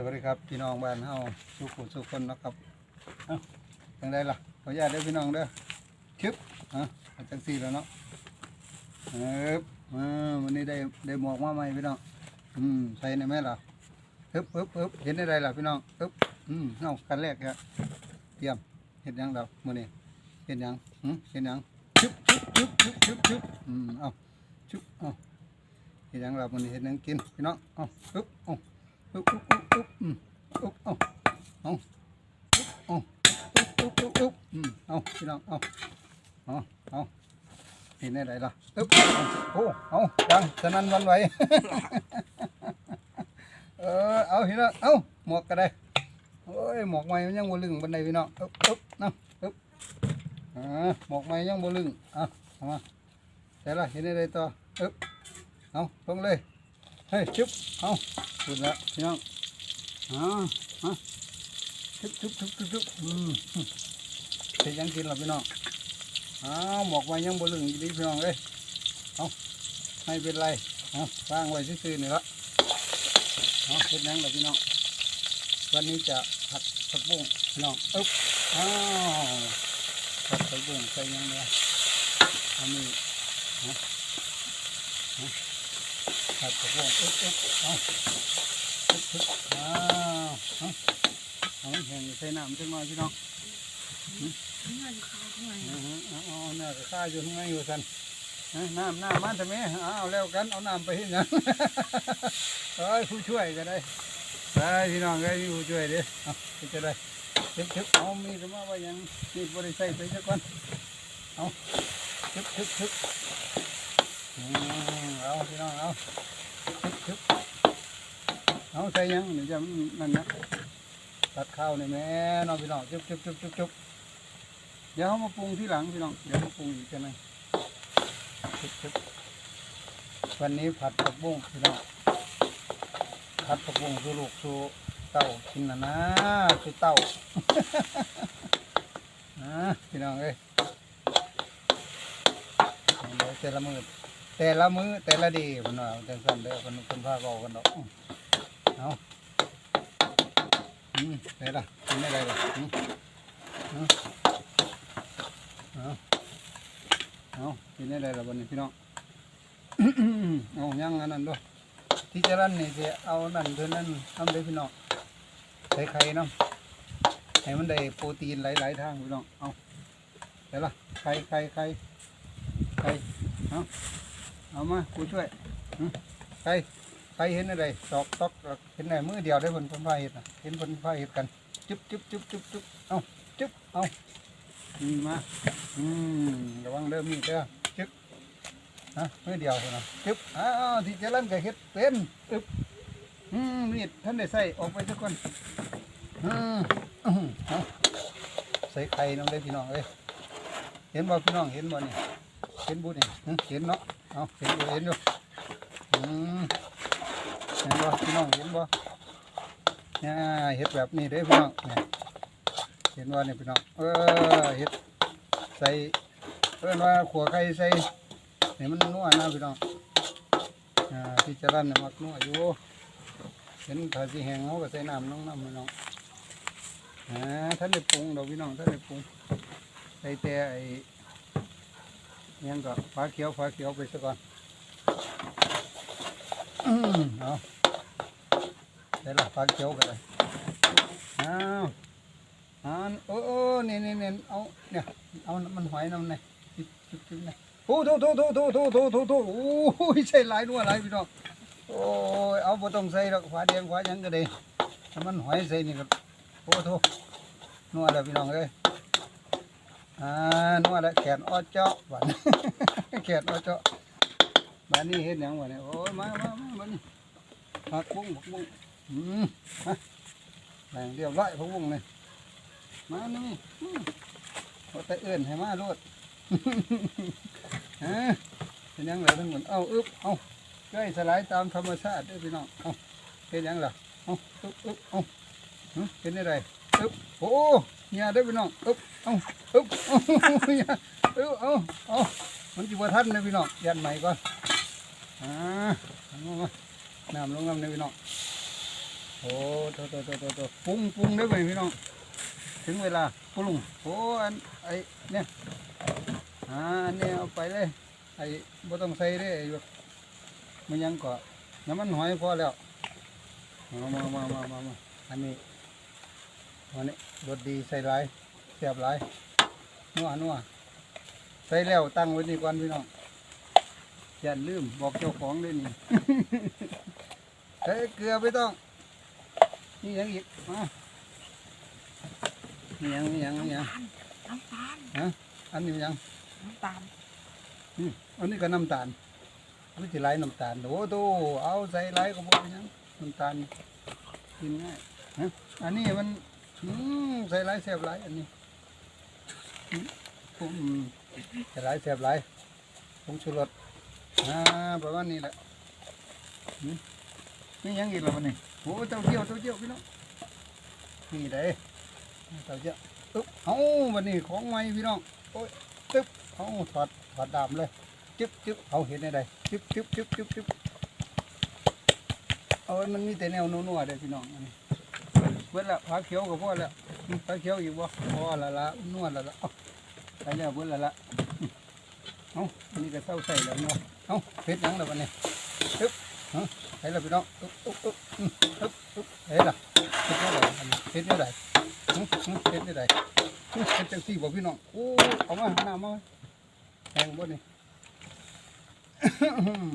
สวัสดีครับพี่น้องบ้านเฮาสุขุสุขคนนะครับเอ้าจังไดล่ะขออนุญาตเด้อพี่น้องเด้อชึบอะเอาจังซี่แล้วเนาะเอ๊บอ่าวันนี้ได้ได้หมวกมาใหม่พี่น้องอืมใส่ในแม่ล่ะฮึบฮึบฮึบเห็นได้ไรล่ะพี่น้องฮึบอืมเอากันแรกครับเตรียมเห็นยังเรามื้อนี้เห็นยังหืมเห็นยังชึบชึบชึบชึบชึบชึบอืมเอาชึบเอาเห็นยังเรามื้อนี้เห็นยังกินพี่น้องเอาฮึบเอา อุ๊บอุ๊บอุ๊บอุ๊บอืมอุ๊บเอาเอาอุ๊บเอาอุ๊บอุ๊บอุ๊บอืมเอาพี่น้องเอาเอาเอาเห็นได้ไรล่ะอุ๊บโอ้เอาดังสนั่นวันไหวเออเอาพี่น้องเอาหมวกก็ได้โอ้ยหมวกใหม่ยังบ่ลึงบันไดพี่น้องอุ๊บอุ๊บน้ำอุ๊บอ่าหมวกใหม่ยังบ่ลึงอะเอามาแต่ละเห็นได้ไรต่ออุ๊บเอาลงเลย เฮ้ยจุ๊บเอาสุดละพี่น้องอ๋อฮะทุบทุบทุบทุบทุบอืมเสร็จยังกินหรอพี่น้องอ้าวหมอกไว้ยังบ่ลึงดีพี่น้องเอ้ยเอาไม่เป็นไรเอาวางไว้ซื่อๆนี่ละเอาเสร็จยังหรอพี่น้องวันนี้จะผัดผักบุ้งพี่น้องอึ๊บอ้าวผัดผักบุ้งใส่ยังเนี่ยอันนี้นะนะ ผัดผักบุ้งอึ๊บอึ๊บเอาทึบทึบอ้าวเอาเอาแห้งใส่น้ำจังหน่อยพี่น้องอือฮึเอาเอาเอาเนี่ยข้าอยู่ข้างในอยู่สันน้ำน้ำมาทำไมเอาแล้วกันเอาน้ำไปเห็นยังเอ้ยผู้ช่วยก็ได้ได้พี่น้องได้ผู้ช่วยเด้เอาไปจะได้ทึบทึบเอามีดมาไว้ยังมีดบริใส่ไปสักก่อนเอาทึบทึบทึบ เอาพี่น้องเอาทึบทึบเอาใส่ยังเดี๋ยวจะนั่นนะตัดข้าวนี่แม่น้องพี่น้องจุ๊บจุ๊บจุ๊บจุ๊บจุ๊บเดี๋ยวเขามาปรุงที่หลังพี่น้องเดี๋ยวมาปรุงอีกกันหนึงจุ๊บจุ๊บวันนี้ผัดผักบุ้งพี่น้องผัดผักบุ้งสู่ลูกสูเต้ากินนะนะสูเต้านะพี่น้องเอ้ยเดี๋ยวแต่ละมือ แต่ละมือแต่ละดีพี่น้องจังสันเด้อคนคนพาเบากันดอกเอาอืมได้ละกินไม่ได้ละอืมเอาเอาเอากินได้ละวันนี้พี่น้องเอายังอันนั้นด้วยที่จะรันนี่จะเอานั่นเท่านั้นทำได้พี่น้องใส่ไข่น้ำให้มันได้โปรตีนหลายๆทางพี่น้องเอาได้ละไข่ไข่ไข่ไข่เอา เอามากูช่วยอืมไข่ใครเห็นอะไรตอกตอกตอกเห็นไหนมือเดียวได้ผลผลพาเห็ดนะเห็นผลพาเห็ดกันจุ๊บจุ๊บจุ๊บจุ๊บจุ๊บเอาจุ๊บเอาอืมมาอืมระวังเริ่มมีดเด้อจุ๊บฮะมือเดียวเท่านะจุ๊บอ้าวที่เจริญก็เห็ดเป็นอึ๊บอืมมีดท่านได้ใส่ออกไปทุกคนอืมอื้อหือเอาใส่ไข่น้องได้อพี่น้องเอ้ยเห็นบ่พี่น้องเห็นบ่นี่ เห็นบุนี่เห็นเนาะเอาเห็นอยู่เห็นอยู่อืมเห็นบ่พี่น้องเห็นบ่เนี่ยเห็ดแบบนี้เด้พี่น้องเนี่ยเห็นว่าเนี่ยพี่น้องเออเห็ดใส่เอิ้นว่าขัวไข่ใส่เนี่ยมันนัวนะพี่น้องอ่าที่จะรันเนี่ยมักนัวอยู่เห็นถ้าสิแห้งเขาก็ใส่น้ำน้องน้ำพี่น้องอ่าท่านได้ปรุงดอกพี่น้องท่านได้ปรุงใส่แต่ไอ ยังก็ฟ้าเขียวฟ้าเขียวไปซะก่อนอืมเอาได้ละปลาเขียวกันเลยเอาวอันโอ้โอ้เนี่นี่นี่ยเอาเนี่ยเอามันหอยน้ำเนี่ยจุ๊บจุ๊บจุบเนี่ยโอ้โถโถโถโถโถโถโถโถโอ้ยใส่หลายนัวหลายพี่น้องโอ้ยเอาบ่ต้องใส่หรอกฝาแดงฝายังก็ได้ถ้ามันหอยใส่นี่ก็โอ้โถนัวแล้วพี่น้องเอ้ย อ่านัวแล้วแขนอ้อเจาะบ้านแขนอ้อเจาะบ้านนี้เห็นหยังวะเนี่ยโอ้ยมามามาบ้านนี้ผักบุ้งผักบุ้งอืมฮะแบ่งเรียบร้อยผักบุ้งเลยมานี่เอาแต่เอื่นให้มาโลดฮะเป็นหยังไงทั้งหมดเอาอึ๊บเอาย่อยสลายตามธรรมชาติด้วยพี่น้องเอาเป็นยังล่ะเอาอึ๊บอึ๊บเอาเป็นอะไร อึ๊บโอ้เนี่ยเด้พี่น้องอึ๊บเอาอึ๊บเอาเนี่อึ๊บเอาเอามันจีบทันเลยพี่น้องยันใหม่ก่อนอ่าเอามาน้ำลงน้ำในพี่น้องโอ้โตโตโตโตโตปรุงปรุงได้ไหมพี่น้องถึงเวลาปรุงโอ้อันไอ้เนี่ยอ่าอันนี้เอาไปเลยไอ้บ่ต้องใส่เด้ไอ้แบบมันยังก็น้ำมันหอยพอแล้วมามามามามามาอันนี้ อันนี้รสดีใส่หลายเสียบหลายนัวนัวใส่แล้วตั้งไว้นี่ก่อนพี่น้องอย่าลืมบอกเจ้าของเลยนี่ ใส่เกลือไม่ต้อง นี่ยังอีกมานี่ยังนี่ยังนี่ยังน้ำตาลอันนี้ยังน้ำตาลอันนี้ก็น้ำตาลวิจิไรน้ำตาลโอ้โตเอาใส่ไรก็บอกยังน้ำตาลกินง่ายฮะอันนี้มัน อืมใส่ไรแซ่บไรอันนี้อืมอืมใส่ไรแซ่บไรผงชูรสอ่าประมาณนี้แหละนี่ยังอีกแล้วมันนี่โอ้เต้าเจี้ยวเต้าเจี้ยวพี่น้องนี่เด้เต้าเจี้ยวอึ๊บเอาวันนี้ของใหม่พี่น้องโอ้ยตึ๊บเอาถอดถอดดามเลยจึ๊บจึ๊บเอาเห็นได้ใดจึ๊บจึ๊บจึ๊บจึ๊บจึ๊บเอาไว้มันมีแต่แนวนัวๆเด้พี่น้องอันนี้ เบิดละผักเขียวกับพ่อแล้วผักเขียวอีกบ่พอละละนวดละละเอาไปแล้วเบิดละละเอานนี้ก็เศร้าใส่แล้วเนาะเอาเผ็ดยังแล้ววันนี้ตึ๊บเอาไปแล้วพี่น้องอุ๊บอุ๊บอุ๊บอืมอึ๊บอึ๊บเฮ้ยล่ะเผ็ดเท่าไหร่อันนี้เผ็ดเท่าไหร่อืมอืมเผ็ดเท่าไหร่อืมเผ็ดจังสี่บ่พี่น้องโอ้เอามาน้ำมาแห้งบ่นี่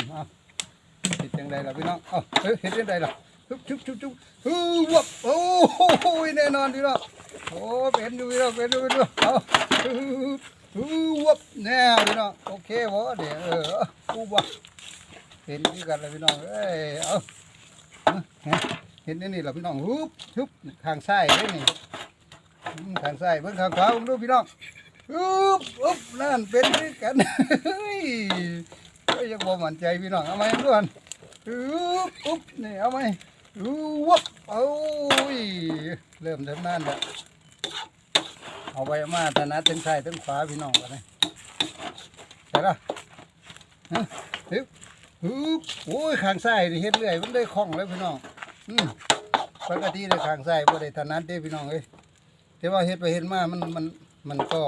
เอาเห็ดจังไดล่ะพี่น้องเอาเฮ้ยเห็ดจังไดล่ะ ชุบชุบชุบชุบฮู้วับโอ้โหแน่นอนพี่น้องโอ้เป็นดูพี่น้องเป็นดูเป็นดูเอาฮู้วับแน่พี่น้องโอเคบ่เดี๋ยวเออฮู้วับเห็นคือกันเลยพี่น้องเอ้ยเอาเห็นนี่นี่ล่ะพี่น้องฮู้ชุบข้างซ้ายเด้นี่อืมข้างซ้ายเบิ่งข้างขวาเบิ่งดูพี่น้องฮู้อุ๊บนั่นเป็นคือกันเฮ้ยก็ยังบ่มั่นใจพี่น้องเอาไหมด่วนอึ๊บอุ๊บนี่เอาไหม อึ๊บวับโอ้ยเริ่มทำนานแล้วเอาไว้มาถนัดทั้งซ้ายทั้งขวาพี่น้องกันเลยใช่ละฮะอึ๊บอึ๊บโอ้ยข้างซ้ายนี่เฮ็ดเรื่อยมันได้คล่องเลยพี่น้องอืมปกติเลยข้างซ้ายบ่ได้ถนัดเด้พี่น้องเอ้ยแต่ว่าเฮ็ดไปเฮ็ดมามันมันมันก็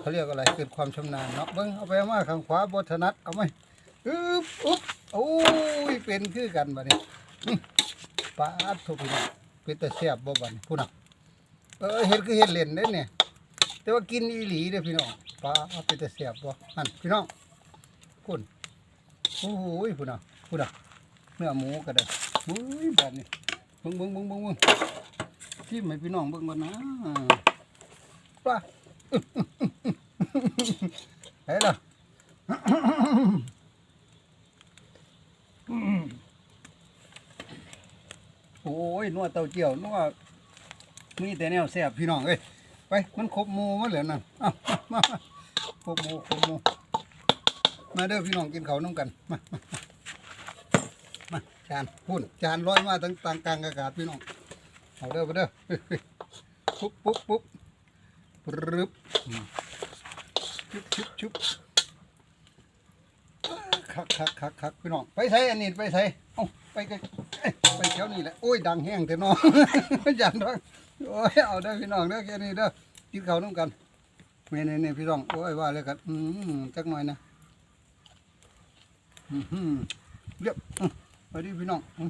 เขาเรียกอะไรเกิดความชำนาญเนาะเบิ้งเอาไปมาข้างขวาบถนัดเอาไหมอึ๊บอุ๊บโอ้ยเป็นคือกันบัดนี้อื้อ ปาทุกพี่น้องเป็นแต่เสียบบ่บัดนี้พูดน่ะเออเฮ็ดคือเฮ็ดเล่นเด้เนี่ยแต่ว่ากินอีหลีเด้อพี่น้องปาดเป็นแต่เสียบบ่นั่นพี่น้องพุ่นโอ้ยพุ่นน่ะพุ่นน่ะเนื้อหมูก็ได้อุ้ยแบบนี้เบิ่งเบิ่งเบิ่งเบิ่งเบิ่งที่ให้พี่น้องเบิ่งก่อนนะปลาเฮ้ยล่ะ โอ้ยนัวเต้าเจี้ยวนัวมีแต่แนวแซ่บพี่น้องเอ้ยไปมันครบหมูมาเหลือนั่นเอ้ามาครบหมูครบหมูมาเด้อพี่น้องกินเขาน้ำกันมามาจานพุ่นจานลอยมาตั้งต่างกลางอากาศพี่น้องเอาเด้อมาเด้อปุ๊บปุ๊บปุ๊บปรึบชุบชุบชุบคักคักคักคักพี่น้องไปใส่อันนี้ไปใส่เอ้า ไปกันไปแถวนี้แหละโอ้ยดังแห้งแต่น้องยันดังโอ้ยเอาได้อพี่น้องเด้อแค่นี้เด้อกินข้าวน้ำกันเมนี่นี่พี่น้องโอ้ยว่าเลยกันอืมจักหน่อยนะอืมเรียบอืมไปดิพี่น้องอืม